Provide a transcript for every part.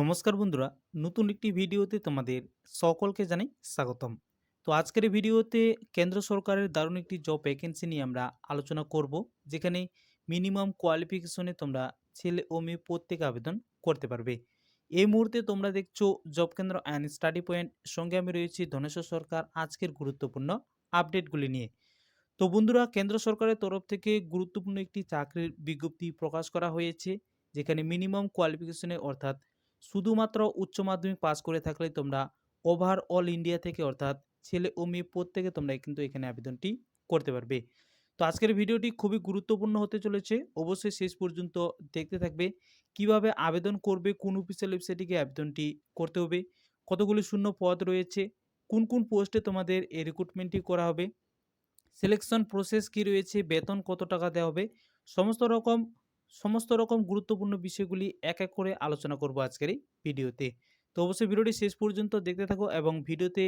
নমস্কার বন্ধুরা, নতুন একটি ভিডিওতে তোমাদের সকলকে জানাই স্বাগতম। তো আজকের ভিডিওতে কেন্দ্র সরকারের দারুণ একটি জব ভ্যাকেন্সি নিয়ে আমরা আলোচনা করব, যেখানে মিনিমাম কোয়ালিফিকেশনে তোমরা ছেলে ও মেয়ে প্রত্যেকে আবেদন করতে পারবে। এই মুহূর্তে তোমরা দেখছ জব কেন্দ্র অ্যান্ড স্টাডি পয়েন্ট সঙ্গে আমি রয়েছি ধনেশ্বর সরকার আজকের গুরুত্বপূর্ণ আপডেটগুলি নিয়ে। তো বন্ধুরা, কেন্দ্র সরকারের তরফ থেকে গুরুত্বপূর্ণ একটি চাকরির বিজ্ঞপ্তি প্রকাশ করা হয়েছে, যেখানে মিনিমাম কোয়ালিফিকেশনে অর্থাৎ শুধুমাত্র উচ্চ মাধ্যমিক পাস করে থাকলে তোমরা ওভার অল ইন্ডিয়া থেকে অর্থাৎ ছেলে ও মেয়ে প্রত্যেকে তোমরা কিন্তু এখানে আবেদনটি করতে পারবে। তো আজকের ভিডিওটি খুবই গুরুত্বপূর্ণ হতে চলেছে। অবশ্যই শেষ পর্যন্ত দেখতে থাকবে কীভাবে আবেদন করবে, কোন অফিসিয়াল ওয়েবসাইটে আবেদনটি করতে হবে, কতগুলি শূন্য পদ রয়েছে, কোন কোন পোস্টে তোমাদের এই রিক্রুটমেন্টটি করা হবে সিলেকশন প্রসেস কি রয়েছে, বেতন কত টাকা দেওয়া হবে, সমস্ত রকম সমস্ত রকম গুরুত্বপূর্ণ বিষয়গুলি এক এক করে আলোচনা করব আজকের এই ভিডিওতে। তো অবশ্যই ভিডিওটি শেষ পর্যন্ত দেখতে থাকো এবং ভিডিওতে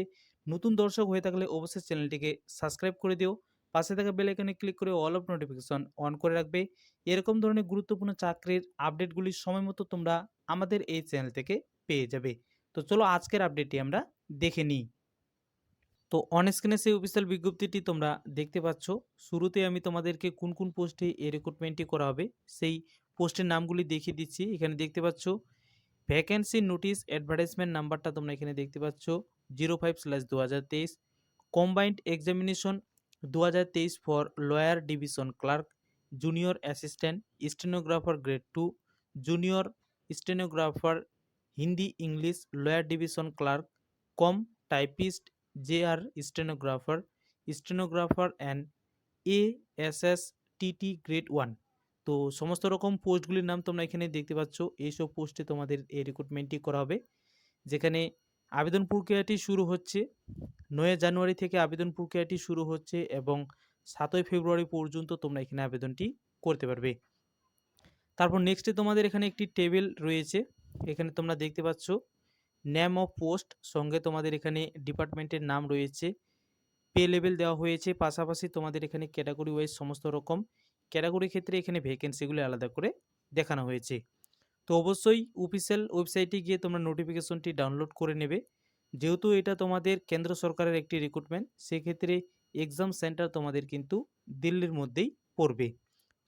নতুন দর্শক হয়ে থাকলে অবশ্যই চ্যানেলটিকে সাবস্ক্রাইব করে দিও। পাশে থাকা বেল আইকনে ক্লিক করে অল অফ নোটিফিকেশন অন করে রাখবে। এরকম ধরনের গুরুত্বপূর্ণ চাকরির আপডেটগুলি সময় মতো তোমরা আমাদের এই চ্যানেল থেকে পেয়ে যাবে। তো চলো আজকের আপডেটটি আমরা দেখে নিই। তো অন স্ক্রিনে সেই অফিসিয়াল বিজ্ঞপ্তিটি তোমরা দেখতে পাচ্ছ। শুরুতে আমি তোমাদেরকে কোন কোন পোস্টে এই রিক্রুটমেন্টটি করা হবে, সেই পোস্টের নামগুলি দেখিয়ে দিচ্ছি। এখানে দেখতে পাচ্ছ ভ্যাকেন্সি নোটিশ অ্যাডভার্টাইজমেন্ট নাম্বারটা তোমরা এখানে দেখতে পাচ্ছ জিরো ফাইভ স্ল্যাশ দু হাজার তেইশ কম্বাইন্ড এক্সামিনেশন দু হাজার তেইশ for lower division clerk junior assistant stenographer grade two junior stenographer Hindi English lower division clerk cum typist J R stenographer stenographer and A S S T T grade one তো সমস্ত রকম পোস্টগুলির নাম তোমরা এখানে দেখতে পাচ্ছ। এইসব পোস্টে তোমাদের এই রিক্রুটমেন্টটি করা হবে। যেখানে আবেদন প্রক্রিয়াটি শুরু হচ্ছে নয় জানুয়ারি থেকে আবেদন প্রক্রিয়াটি শুরু হচ্ছে এবং সাতই ফেব্রুয়ারি পর্যন্ত তোমরা এখানে আবেদনটি করতে পারবে। তারপর নেক্সটে তোমাদের এখানে একটি টেবিল রয়েছে। এখানে তোমরা দেখতে পাচ্ছ নেম অফ পোস্ট সঙ্গে তোমাদের এখানে ডিপার্টমেন্টের নাম রয়েছে। পে লেভেল দেওয়া হয়েছে, পাশাপাশি তোমাদের এখানে ক্যাটাগরি ওয়াইজ সমস্ত রকম। ক্যাটাগরি ক্ষেত্রে এখানে ভ্যাকেন্সিগুলি আলাদা করে দেখানো হয়েছে। তো অবশ্যই অফিসিয়াল ওয়েবসাইটে গিয়ে তোমরা নোটিফিকেশনটি ডাউনলোড করে নেবে। যেহেতু এটা তোমাদের কেন্দ্র সরকারের একটি রিক্রুটমেন্ট সেক্ষেত্রে এক্সাম সেন্টার তোমাদের কিন্তু দিল্লির মধ্যেই পড়বে।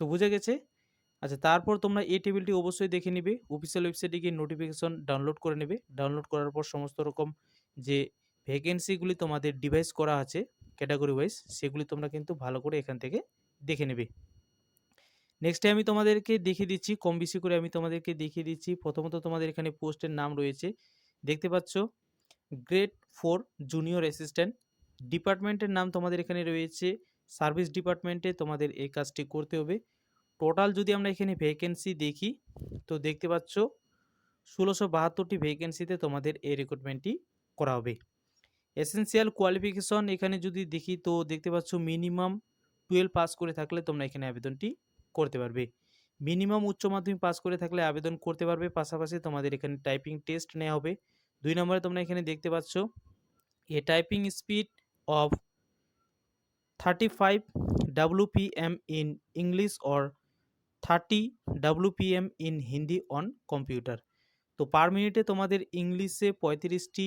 তো বুঝে গেছে? আচ্ছা তারপর তোমরা এই টেবিলটি অবশ্যই দেখে নিবে। অফিসিয়াল ওয়েবসাইটে গিয়ে নোটিফিকেশন ডাউনলোড করে নেবে। ডাউনলোড করার পর সমস্ত রকম যে ভ্যাকেন্সিগুলি তোমাদের ডিভাইস করা আছে ক্যাটাগরি ওয়াইজ সেগুলি তোমরা কিন্তু ভালো করে এখান থেকে দেখে নেবে। নেক্সটে আমি তোমাদেরকে দেখিয়ে দিচ্ছি, কম বেশি করে আমি তোমাদেরকে দেখিয়ে দিচ্ছি। প্রথমত তোমাদের এখানে পোস্টের নাম রয়েছে। দেখতে পাচ্ছ? গ্রেড ফোর জুনিয়র অ্যাসিস্ট্যান্ট ডিপার্টমেন্টের নাম তোমাদের এখানে রয়েছে। সার্ভিস ডিপার্টমেন্টে তোমাদের এই কাজটি করতে হবে। টোটাল যদি আমরা এখানে ভ্যাকেন্সি দেখি, তো দেখতে পাচ্ছ ষোলোশো বাহাত্তরটি ভ্যাকেন্সিতে তোমাদের এই রিক্রুটমেন্টটি করা হবে। এসেন্সিয়াল কোয়ালিফিকেশন এখানে যদি দেখি, তো দেখতে পাচ্ছ মিনিমাম টুয়েলভ পাস করে থাকলে তোমরা এখানে আবেদনটি করতে পারবে। মিনিমাম উচ্চ মাধ্যমিক পাস করে থাকলে আবেদন করতে পারবে, পাশাপাশি তোমাদের এখানে টাইপিং টেস্ট নেওয়া হবে। দুই নম্বরে তোমরা এখানে দেখতে পাচ্ছ a typing speed of thirty five WPM in English or thirty WPM in Hindi on computer. তো পার মিনিটে তোমাদের ইংলিশে পঁয়ত্রিশটি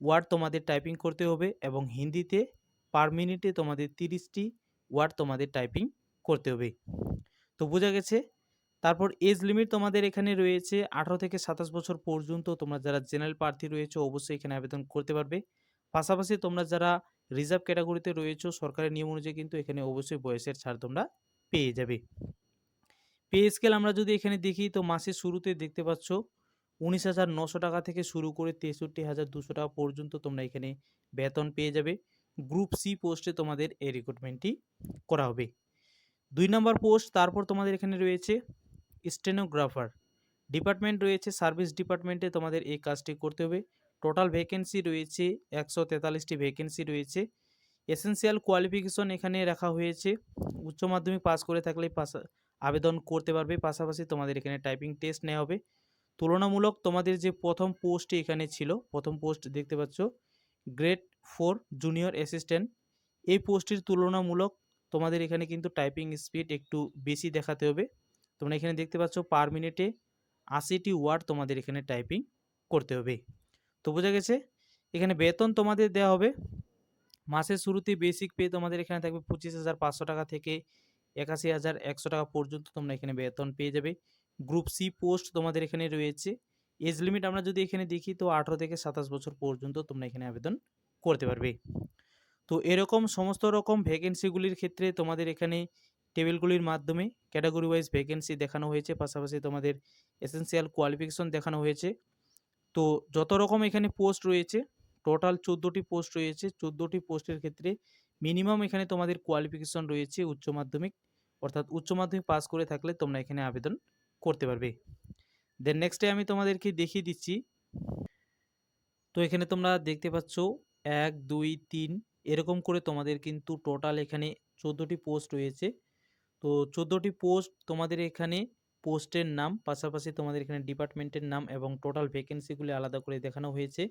ওয়ার্ড তোমাদের টাইপিং করতে হবে এবং হিন্দিতে পার মিনিটে তোমাদের তিরিশটি ওয়ার্ড তোমাদের টাইপিং করতে হবে। তো বোঝা গেছে? তারপর এজ লিমিট তোমাদের এখানে রয়েছে আঠারো থেকে সাতাশ বছর পর্যন্ত। তোমরা যারা জেনারেল প্রার্থী রয়েছে, অবশ্যই এখানে আবেদন করতে পারবে। পাশাপাশি তোমরা যারা রিজার্ভ ক্যাটাগরিতে রয়েছে, সরকারের নিয়ম অনুযায়ী কিন্তু এখানে অবশ্যই বয়সের ছাড় তোমরা পেয়ে যাবে। পে স্কেল আমরা যদি এখানে দেখি, তো মাসের শুরুতে দেখতে পাচ্ছ উনিশ হাজার নশো টাকা থেকে শুরু করে তেষট্টি হাজার দুশো টাকা পর্যন্ত তোমরা এখানে বেতন পেয়ে যাবে। গ্রুপ সি পোস্টে তোমাদের এই রিক্রুটমেন্টটি করা হবে। দুই নম্বর পোস্ট তারপর তোমাদের এখানে রয়েছে স্টেনোগ্রাফার ডিপার্টমেন্ট রয়েছে সার্ভিস ডিপার্টমেন্টে তোমাদের এই কাজটি করতে হবে। টোটাল ভ্যাকেন্সি রয়েছে, একশো তেতাল্লিশটি ভ্যাকেন্সি রয়েছে। এসেন্সিয়াল কোয়ালিফিকেশন এখানে রাখা হয়েছে। উচ্চ মাধ্যমিক পাস করে থাকলে পাস আবেদন করতে পারবে। পাশাপাশি তোমাদের এখানে টাইপিং টেস্ট নেওয়া হবে। তুলনামূলক তোমাদের যে প্রথম পোস্টটি এখানে ছিল, প্রথম পোস্ট দেখতে পাচ্ছ গ্রেড ফোর জুনিয়র অ্যাসিস্ট্যান্ট এই পোস্টটির তুলনামূলক তোমাদের এখানে কিন্তু টাইপিং স্পিড একটু বেশি দেখাতে হবে। তোমরা এখানে দেখতে পাচ্ছ পার মিনিটে আশিটি ওয়ার্ড তোমাদের এখানে টাইপিং করতে হবে। তো বোঝা গেছে, এখানে বেতন তোমাদের দেওয়া হবে। মাসের শুরুতে বেসিক পে তোমাদের এখানে থাকবে পঁচিশ হাজার পাঁচশো টাকা থেকে একাশি হাজার একশো টাকা পর্যন্ত তোমরা এখানে বেতন পেয়ে যাবে। গ্রুপ সি পোস্ট তোমাদের এখানে রয়েছে। এজ লিমিট আমরা যদি এখানে দেখি, তো আঠেরো থেকে সাতাশ বছর পর্যন্ত তোমরা এখানে আবেদন করতে পারবে। তো এরকম সমস্ত রকম ভ্যাকেন্সিগুলির ক্ষেত্রে তোমাদের এখানে টেবিলগুলির মাধ্যমে ক্যাটাগরি ওয়াইজ ভ্যাকেন্সি দেখানো হয়েছে। পাশাপাশি তোমাদের এসেন্সিয়াল কোয়ালিফিকেশন দেখানো হয়েছে। তো যত রকম এখানে পোস্ট রয়েছে টোটাল চোদ্দোটি পোস্ট রয়েছে। চোদ্দোটি পোস্টের ক্ষেত্রে মিনিমাম এখানে তোমাদের কোয়ালিফিকেশন রয়েছে উচ্চ মাধ্যমিক, অর্থাৎ উচ্চ মাধ্যমিক পাস করে থাকলে তোমরা এখানে আবেদন করতে পারবে। দেন নেক্সটে আমি তোমাদেরকে দেখিয়ে দিচ্ছি। তো এখানে তোমরা দেখতে পাচ্ছ, এক, দুই, তিন, এরকম করে তোমাদের কিন্তু টোটাল এখানে চোদ্দোটি পোস্ট রয়েছে। তো চোদ্দোটি পোস্ট তোমাদের এখানে পোস্টের নাম, পাশাপাশি তোমাদের এখানে ডিপার্টমেন্টের নাম এবং টোটাল ভ্যাকেন্সিগুলি আলাদা করে দেখানো হয়েছে।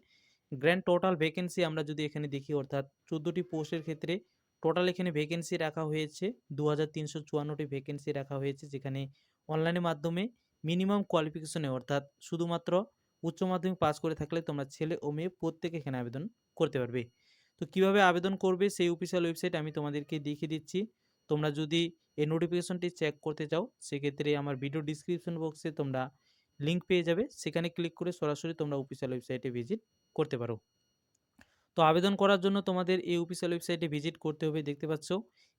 গ্র্যান্ড টোটাল ভ্যাকেন্সি আমরা যদি এখানে দেখি, অর্থাৎ চোদ্দোটি পোস্টের ক্ষেত্রে টোটাল এখানে ভ্যাকেন্সি রাখা হয়েছে দু হাজার তিনশো চুয়ান্নটি ভ্যাকেন্সি রাখা হয়েছে, যেখানে অনলাইনের মাধ্যমে মিনিমাম কোয়ালিফিকেশনে অর্থাৎ শুধুমাত্র উচ্চ মাধ্যমিক পাস করে থাকলে তোমরা ছেলে ও মেয়ে প্রত্যেকে এখানে আবেদন করতে পারবে। তো কীভাবে আবেদন করবে সেই অফিসিয়াল ওয়েবসাইট আমি তোমাদেরকে দেখিয়ে দিচ্ছি। তোমরা যদি এই নোটিফিকেশনটি চেক করতে চাও, সেক্ষেত্রে আমার ভিডিও ডিসক্রিপশন বক্সে তোমরা লিঙ্ক পেয়ে যাবে। সেখানে ক্লিক করে সরাসরি তোমরা অফিসিয়াল ওয়েবসাইটে ভিজিট করতে পারো। তো আবেদন করার জন্য তোমাদের এই অফিসিয়াল ওয়েবসাইটে ভিজিট করতে হবে, দেখতে পাচ্ছ?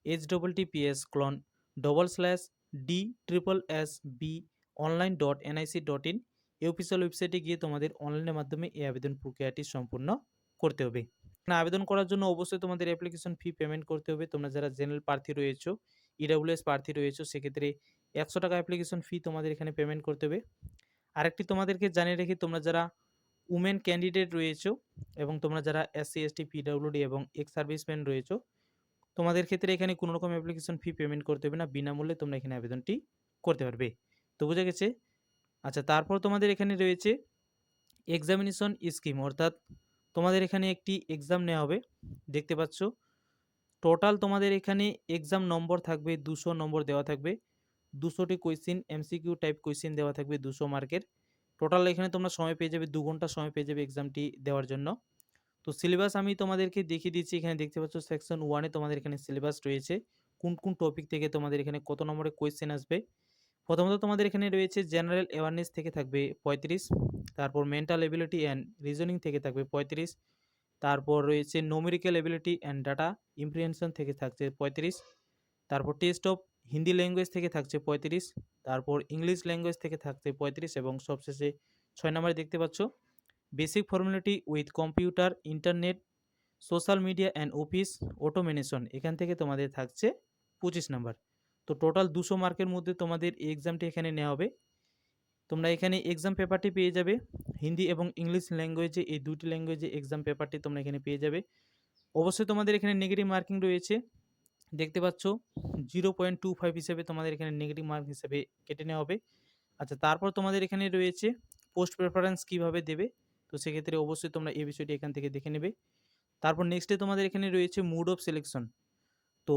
H double T PS colon double slash D triple S B online dot NIC dot in এই অফিসিয়াল ওয়েবসাইটে গিয়ে তোমাদের অনলাইনের মাধ্যমে এই আবেদন প্রক্রিয়াটি সম্পূর্ণ করতে হবে। এখানে আবেদন করার জন্য অবশ্যই তোমাদের অ্যাপ্লিকেশন ফি পেমেন্ট করতে হবে। তোমরা যারা জেনারেল প্রার্থী রয়েছো ইডাব্লিউএস প্রার্থী রয়েছো, সেক্ষেত্রে একশো টাকা অ্যাপ্লিকেশন ফি তোমাদের এখানে পেমেন্ট করতে হবে। আরেকটি তোমাদেরকে জানিয়ে রেখে, তোমরা যারা উমেন ক্যান্ডিডেট রয়েছো এবং তোমরা যারা এস এসসি এসটি পিডাব্লিউডি এবং এক্স সার্ভিসম্যান রয়েছো, তোমাদের ক্ষেত্রে এখানে কোনো রকম অ্যাপ্লিকেশন ফি পেমেন্ট করতে হবে না। বিনামূল্যে তোমরা এখানে আবেদনটি করতে পারবে। তো বোঝা গেছে? আচ্ছা তারপর তোমাদের এখানে রয়েছে এক্সামিনেশন স্কিম অর্থাৎ তোমাদের এখানে একটি এক্সাম নেওয়া হবে। দেখতে পাচ্ছ টোটাল তোমাদের এখানে এক্সাম নম্বর থাকবে, দুশো নম্বর দেওয়া থাকবে। দুশোটি কোয়েশ্চিন এমসিকিউ টাইপ কোয়েশ্চিন দেওয়া থাকবে, দুশো মার্কের টোটাল এখানে তোমরা সময় পেয়ে যাবে, দু ঘণ্টা সময় পেয়ে যাবে এক্সামটি দেওয়ার জন্য। তো সিলেবাস আমি তোমাদেরকে দেখিয়ে দিচ্ছি, এখানে দেখতে পাচ্ছ সেকশন ওয়ানে তোমাদের এখানে সিলেবাস রয়েছে। কোন কোন টপিক থেকে তোমাদের এখানে কত নম্বরে কোয়েশ্চেন আসবে? প্রথমত তোমাদের এখানে রয়েছে জেনারেল অ্যাওয়ারনেস থেকে থাকবে পঁয়ত্রিশ, তারপর মেন্টাল এবিলিটি অ্যান্ড রিজনিং থেকে থাকবে পঁয়ত্রিশ, তারপর রয়েছে numerical ability and data comprehension থেকে থাকছে পঁয়ত্রিশ, তারপর টেস্ট অফ হিন্দি ল্যাঙ্গুয়েজ থেকে থাকছে পঁয়ত্রিশ, তারপর ইংলিশ ল্যাঙ্গুয়েজ থেকে থাকছে পঁয়ত্রিশ এবং সবশেষে ছয় নম্বরে দেখতে পাচ্ছ basic formality with computer internet social media and office automation এখান থেকে তোমাদের থাকছে পঁচিশ নাম্বার। তো টোটাল দুশো মার্কের মধ্যে তোমাদের এই এক্সামটি এখানে নেওয়া হবে। তোমরা এখানে এক্সাম পেপারটি পেয়ে যাবে, হিন্দি এবং ইংলিশ ল্যাঙ্গুয়েজে এই দুটি ল্যাঙ্গুয়েজে এক্সাম পেপারটি তোমরা এখানে পেয়ে যাবে। অবশ্যই তোমাদের এখানে নেগেটিভ মার্কিং রয়েছে। দেখতে পাচ্ছ জিরো পয়েন্ট টু ফাইভ হিসেবে তোমাদের এখানে নেগেটিভ মার্ক হিসেবে কেটে নেওয়া হবে। আচ্ছা তারপর তোমাদের এখানে রয়েছে পোস্ট প্রেফারেন্স কীভাবে দেবে? তো সেক্ষেত্রে অবশ্যই তোমরা এই বিষয়টি এখান থেকে দেখে নেবে। তারপর নেক্সটে তোমাদের এখানে রয়েছে মুড অফ সিলেকশন তো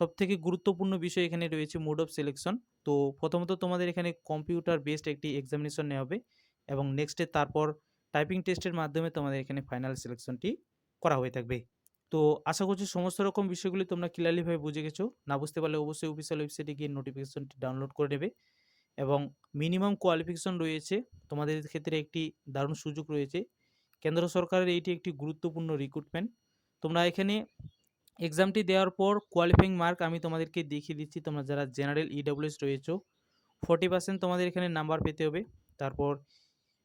সব থেকে গুরুত্বপূর্ণ বিষয় এখানে রয়েছে মোড অফ সিলেকশন তো প্রথমত তোমাদের এখানে কম্পিউটার বেসড একটি এক্সামিনেশন নেওয়া হবে এবং নেক্সটে তারপর টাইপিং টেস্টের মাধ্যমে তোমাদের এখানে ফাইনাল সিলেকশনটি করা হয়ে থাকবে। তো আশা করছি সমস্ত রকম বিষয়গুলি তোমরা ক্লিয়ারলিভাবে বুঝে গেছো। না বুঝতে পারলে অবশ্যই অফিসিয়াল ওয়েবসাইটে গিয়ে নোটিফিকেশনটি ডাউনলোড করে নেবে এবং মিনিমাম কোয়ালিফিকেশন রয়েছে। তোমাদের ক্ষেত্রে একটি দারুণ সুযোগ রয়েছে। কেন্দ্র সরকারের এইটি একটি গুরুত্বপূর্ণ রিক্রুটমেন্ট তোমরা এখানে এক্সামটি দেওয়ার পর কোয়ালিফাইং মার্ক আমি তোমাদেরকে দেখিয়ে দিচ্ছি। তোমরা যারা জেনারেল ইডাব্লিউএস রয়েছো ফোর্টি পার্সেন্ট তোমাদের এখানে নাম্বার পেতে হবে। তারপর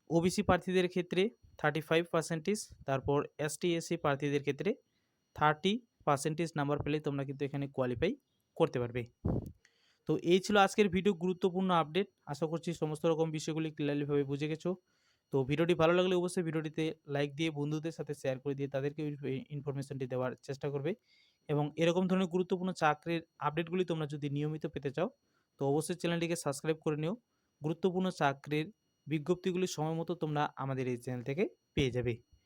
ওবিসি প্রার্থীদের ক্ষেত্রে থার্টি ফাইভ পার্সেন্টেজ তারপর এসটি এসসি প্রার্থীদের ক্ষেত্রে থার্টি পার্সেন্টেজ নাম্বার পেলে তোমরা কিন্তু এখানে কোয়ালিফাই করতে পারবে। তো এই ছিল আজকের ভিডিও গুরুত্বপূর্ণ আপডেট আশা করছি সমস্ত রকম বিষয়গুলি ক্লিয়ারলিভাবে বুঝে গেছো। তো ভিডিওটি ভালো লাগলে অবশ্যই ভিডিওটিতে লাইক দিয়ে বন্ধুদের সাথে শেয়ার করে দিয়ে তাদেরকে ইনফরমেশনটি দেওয়ার চেষ্টা করবে। এবং এরকম ধরনের গুরুত্বপূর্ণ চাকরির আপডেটগুলি তোমরা যদি নিয়মিত পেতে চাও, তো অবশ্যই চ্যানেলটিকে সাবস্ক্রাইব করে নিও। গুরুত্বপূর্ণ চাকরির বিজ্ঞপ্তিগুলি সময় মতো তোমরা আমাদের এই চ্যানেল থেকে পেয়ে যাবে।